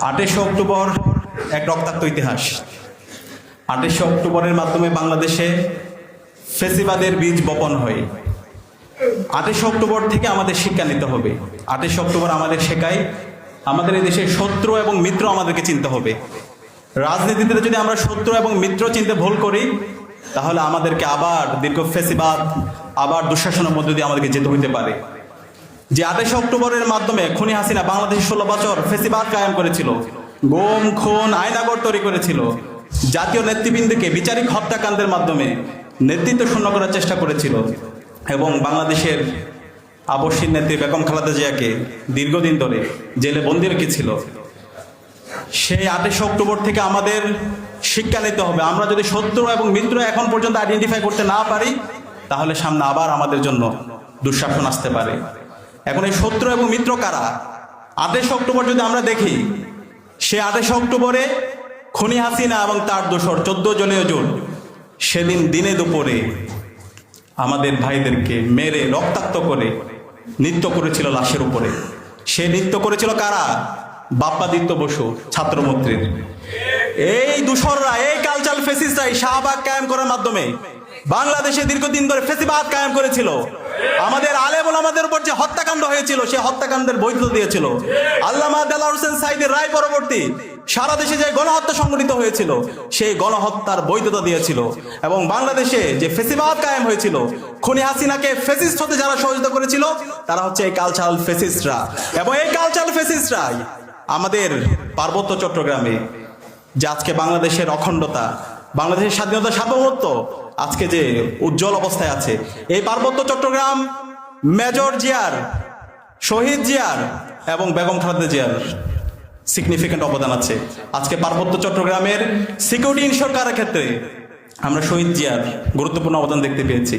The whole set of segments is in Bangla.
আঠাশে অক্টোবর এক রক্তাক্ত ইতিহাস। আঠাশে অক্টোবরের মাধ্যমে বাংলাদেশে ফেসিবাদের বীজ বপন হয়। আঠাশে অক্টোবর থেকে আমাদের শিক্ষা নিতে হবে। আঠাশে অক্টোবর আমাদের শেখায়, আমাদের এই দেশের শত্রু এবং মিত্র আমাদেরকে চিনতে হবে। রাজনীতিতে যদি আমরা শত্রু এবং মিত্র চিনতে ভুল করি, তাহলে আমাদেরকে আবার দীর্ঘ ফেসিবাদ, আবার দুঃশাসনের মধ্যে দিয়ে আমাদেরকে যেতে হইতে পারে। যে আঠাশে অক্টোবরের মাধ্যমে খুনি হাসিনা বাংলাদেশে ষোলো বছর ফেসিবাদ কায়েম করেছিল, গোম, খুন আয়নাগর তৈরি করেছিল। জাতীয় নেতৃবৃন্দকে বিচারিক হত্যাকাণ্ডের মাধ্যমে নেতৃত্ব শূন্য করার চেষ্টা করেছিল এবং বাংলাদেশের আবশ্যিক নেত্রী বেগম খালেদা জিয়াকে দীর্ঘদিন ধরে জেলে বন্দি রেখেছিল। সেই আঠাশে অক্টোবর থেকে আমাদের শিক্ষা নিতে হবে। আমরা যদি শত্রু এবং মিত্র এখন পর্যন্ত আইডেন্টিফাই করতে না পারি, তাহলে সামনে আবার আমাদের জন্য দুঃশাসন আসতে পারে। এখন এই শত্রু এবং মিত্র কারা? আঠাশে অক্টোবর যদি আমরা দেখি, সে আঠাশে অক্টোবরে খনি হাসিনা এবং তার দোসর চোদ্দ জনীয় জোট। সেদিন দিনে দুপুরে আমাদের ভাইদেরকে মেরে রক্তাক্ত করে নৃত্য করেছিল লাশের উপরে। সে নৃত্য করেছিল কারা? বাপ্পাদিত্য বসু ছাত্রমন্ত্রীর এই দূষররা, এই কালচার ফেসিসরাই শাহবাগ কায়েম করার মাধ্যমে বাংলাদেশে দীর্ঘদিন ধরে ফেসিবাদ কায়েম করেছিল। আমাদের আলেম আমাদের উপর যে হত্যাকাণ্ড হয়েছিল, সে হত্যাকাণ্ডের বৈধতা দিয়েছিল। আল্লামা দেলা হোসেন সাইদের রায় পরবর্তী সারা দেশে যে গণহত্যা সংঘটিত হয়েছিল, সেই গণহত্যার বৈধতা দিয়েছিল। এবং বাংলাদেশে যে ফেসিবাদ কায়েম হয়েছিল, খুনি হাসিনাকে ফেসিস্ট হতে যারা সহযোগিতা করেছিল, তারা হচ্ছে এই কালচারাল ফেসিস্টরা এবং এই কালচারাল ফেসিস্টরাই আমাদের পার্বত্য চট্টগ্রামে, যে আজকে বাংলাদেশের অখণ্ডতা, বাংলাদেশের স্বাধীনতা সার্বভৌমত্ব আজকে যে উজ্জ্বল অবস্থায় আছে। এই পার্বত্য চট্টগ্রাম মেজর জিয়ার, শহীদ জিয়ার এবং বেগম খালেদা জিয়ার সিগনিফিক্যান্ট অবদান আছে। আজকে পার্বত্য চট্টগ্রামের সিকিউরিটি ইনশোর করার ক্ষেত্রে আমরা শহীদ জিয়ার গুরুত্বপূর্ণ অবদান দেখতে পেয়েছি।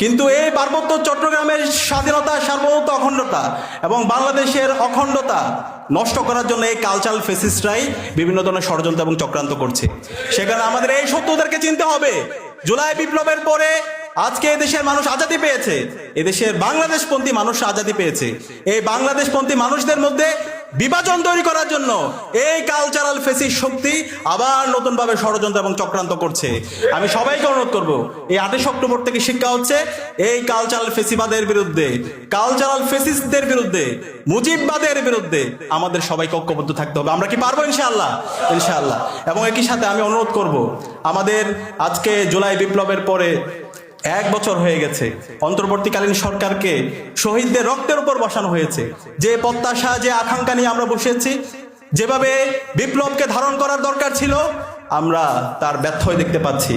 কিন্তু এই পার্বত্য চট্টগ্রামের স্বাধীনতা, সার্বভৌমত্ব, অখণ্ডতা এবং বাংলাদেশের অখণ্ডতা নষ্ট করার জন্য এই কালচারাল ফেসিসরাই বিভিন্ন ধরনের ষড়যন্ত্র এবং চক্রান্ত করছে। সেখানে আমাদের এই সত্যদেরকে চিনতে হবে। জুলাই বিপ্লবের পরে আজকে এদেশের মানুষ আজাদি পেয়েছে। এদেশের বাংলাদেশপন্থী মানুষ আজাদি পেয়েছে। এই বাংলাদেশপন্থী মানুষদের মধ্যে বিভাজন তৈরি করার জন্য এই কালচারাল ফেসিস শক্তি আবার নতুনভাবে ষড়যন্ত্র এবং চক্রান্ত করছে। আমি সবাইকে অনুরোধ করব, এই আঠাশ অক্টোবর থেকে শিক্ষা হচ্ছে এই কালচারাল ফেসিবাদের বিরুদ্ধে কালচারাল ফেসিসদের বিরুদ্ধে, মুজিববাদের বিরুদ্ধে আমাদের সবাইকে ঐক্যবদ্ধ থাকতে হবে। আমরা কি পারব ইনশাআল্লাহ? ইনশাআল্লাহ। এবং একই সাথে আমি অনুরোধ করব, আমাদের আজকে জুলাই বিপ্লবের পরে এক বছর হয়ে গেছে। অন্তর্বর্তীকালীন সরকারকে শহীদদের রক্তের উপর বসানো হয়েছে। যে প্রত্যাশা, যে আকাঙ্ক্ষা নিয়ে আমরা বসেছি, যেভাবে বিপ্লবকে ধারণ করার দরকার ছিল, আমরা তার ব্যর্থ হয়ে দেখতে পাচ্ছি।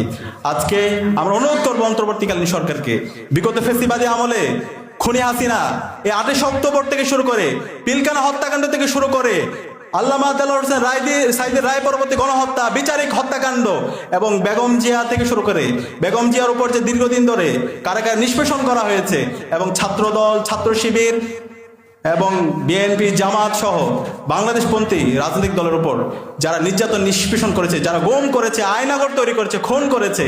আজকে আমরা অনুরোধ করব অন্তর্বর্তীকালীন সরকারকে। বিগত ফেসিবাদী আমলে খুনি হাসিনা এই আঠাশ অক্টোবর থেকে শুরু করে পিলকানা হত্যাকাণ্ড থেকে শুরু করে আল্লামা আদাল হোসেন রায় দিয়ে সাইদের রায় পরবর্তী গণহত্যা, বিচারিক হত্যাকাণ্ড এবং বেগম জিয়া থেকে শুরু করে বেগম জিয়ার উপর যে দীর্ঘদিন ধরে কারাগার নিষ্পেষণ করা হয়েছে এবং ছাত্রদল ছাত্র শিবির এবং বিএনপি জামাত সহ বাংলাদেশপন্থী রাজনৈতিক দলের উপর যারা নির্যাতন নিষ্পেষণ করেছে, যারা গোম করেছে আয়নাগর তৈরি করেছে, খুন করেছে,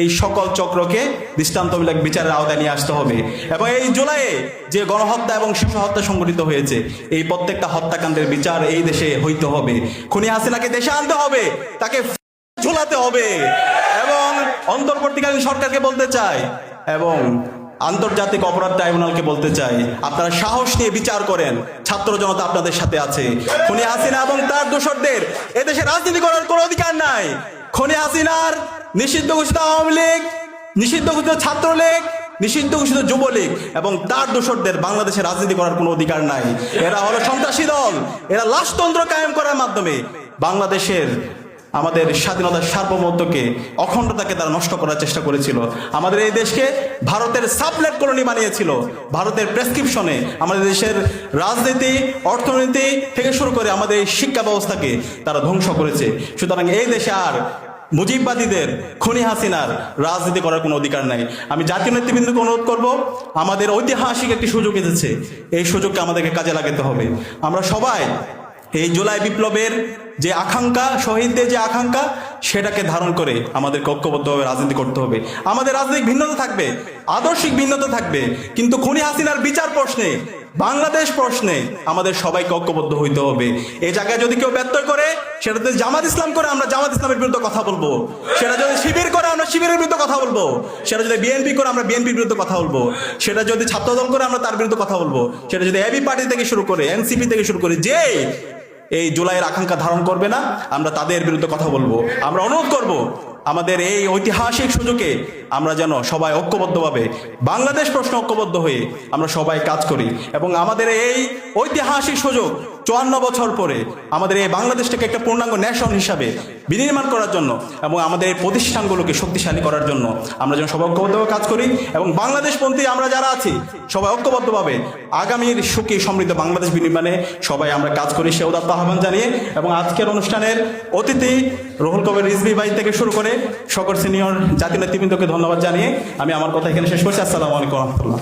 এই সকল চক্রকে দৃষ্টান্তমূলক বিচারের আওতায় নিয়ে আসতে হবে। এবং এই জুলাইয়ে যে গণহত্যা এবং শিশু হত্যা সংঘটিত হয়েছে, এই প্রত্যেকটা হত্যাকাণ্ডের বিচার এই দেশে হইতে হবে। খুনি হাসিনাকে দেশে আনতে হবে, তাকে ঝোলাতে হবে। এবং অন্তর্বর্তীকালীন সরকারকে বলতে চাই, এবং আন্তর্জাতিক অপরাধ ট্রাইব্যুনালকে বলতে চাই, আপনারা সাহস নিয়ে বিচার করেন, ছাত্র জনতা আপনাদের সাথে আছে। খুনি হাসিনা এবং তার দোষরদের এদেশে রাজনীতি করার কোনো অধিকার নাই। খুনি হাসিনার নিষিদ্ধ ঘোষিত আওয়ামী লীগ, নিষিদ্ধ ঘোষিত ছাত্রলীগ, নিষিদ্ধ ঘোষিত যুবলীগ এবং তার দোষরদের বাংলাদেশে রাজনীতি করার কোনো অধিকার নাই। এরা হলো সন্ত্রাসী দল। এরা লাশতন্ত্র কায়েম করার মাধ্যমে বাংলাদেশের আমাদের স্বাধীনতার সার্বভৌমত্বকে, অখণ্ডতাকে তারা নষ্ট করার চেষ্টা করেছিল। আমাদের এই দেশকে ভারতের সাবলেট কলোনি বানিয়েছিল। ভারতের প্রেসক্রিপশনে আমাদের দেশের রাজনীতি, অর্থনীতি থেকে শুরু করে আমাদের এই শিক্ষা ব্যবস্থাকে তারা ধ্বংস করেছে। সুতরাং এই দেশে আর মুজিববাদীদের, খুনি হাসিনার রাজনীতি করার কোনো অধিকার নাই। আমি জাতীয় নেতৃবৃন্দকে অনুরোধ করব, আমাদের ঐতিহাসিক একটি সুযোগ এসেছে। এই সুযোগকে আমাদেরকে কাজে লাগাতে হবে। আমরা সবাই এই জুলাই বিপ্লবের যে আকাঙ্ক্ষা, শহীদদের যে আকাঙ্ক্ষা, সেটাকে ধারণ করে আমাদের ঐক্যবদ্ধভাবে রাজনীতি করতে হবে। আমাদের রাজনৈতিক ভিন্নতা থাকবে, আদর্শিক ভিন্নতা থাকবে, কিন্তু খুনি হাসিনার বিচার প্রশ্নে, বাংলাদেশ প্রশ্নে আমাদের সবাইকে ঐক্যবদ্ধ হইতে হবে। এই জায়গায় যদি কেউ ব্যত্যয় করে, সেটা যদি জামাত ইসলাম করে, আমরা জামাত ইসলামের বিরুদ্ধে কথা বলব। সেটা যদি শিবির করে, আমরা শিবিরের বিরুদ্ধে কথা বলব। সেটা যদি বিএনপি করে, আমরা বিএনপির বিরুদ্ধে কথা বলব। সেটা যদি ছাত্রদল করে, আমরা তার বিরুদ্ধে কথা বলব। সেটা যদি এবি পার্টি থেকে শুরু করে, এনসিপি থেকে শুরু করে যে এই জুলাইয়ের আকাঙ্ক্ষা ধারণ করবে না, আমরা তাদের বিরুদ্ধে কথা বলব। আমরা অনুরোধ করব, আমাদের এই ঐতিহাসিক সুযোগে আমরা যেন সবাই ঐক্যবদ্ধভাবে, বাংলাদেশ প্রশ্ন ঐক্যবদ্ধ হয়ে আমরা সবাই কাজ করি। এবং আমাদের এই ঐতিহাসিক সুযোগ চুয়ান্ন বছর পরে আমাদের এই বাংলাদেশটাকে একটা পূর্ণাঙ্গ ন্যাশন হিসাবে বিনির্মাণ করার জন্য এবং আমাদের এই প্রতিষ্ঠানগুলোকে শক্তিশালী করার জন্য আমরা যেন সবাই ঐক্যবদ্ধভাবে কাজ করি এবং বাংলাদেশপন্থী আমরা যারা আছি, সবাই ঐক্যবদ্ধভাবে আগামীর সুখী সমৃদ্ধ বাংলাদেশ বিনির্মাণে সবাই আমরা কাজ করি, সে উদাত্ত আহ্বান জানিয়ে এবং আজকের অনুষ্ঠানের অতিথি রুহুল কবির রিজভি ভাই থেকে শুরু করে সকল সিনিয়র জাতীয় নেতৃবৃন্দকে ধন্যবাদ জানিয়ে আমি আমার কথা এখানে শেষ করছি। আসসালামু আলাইকুম রহমতুল্লাহ।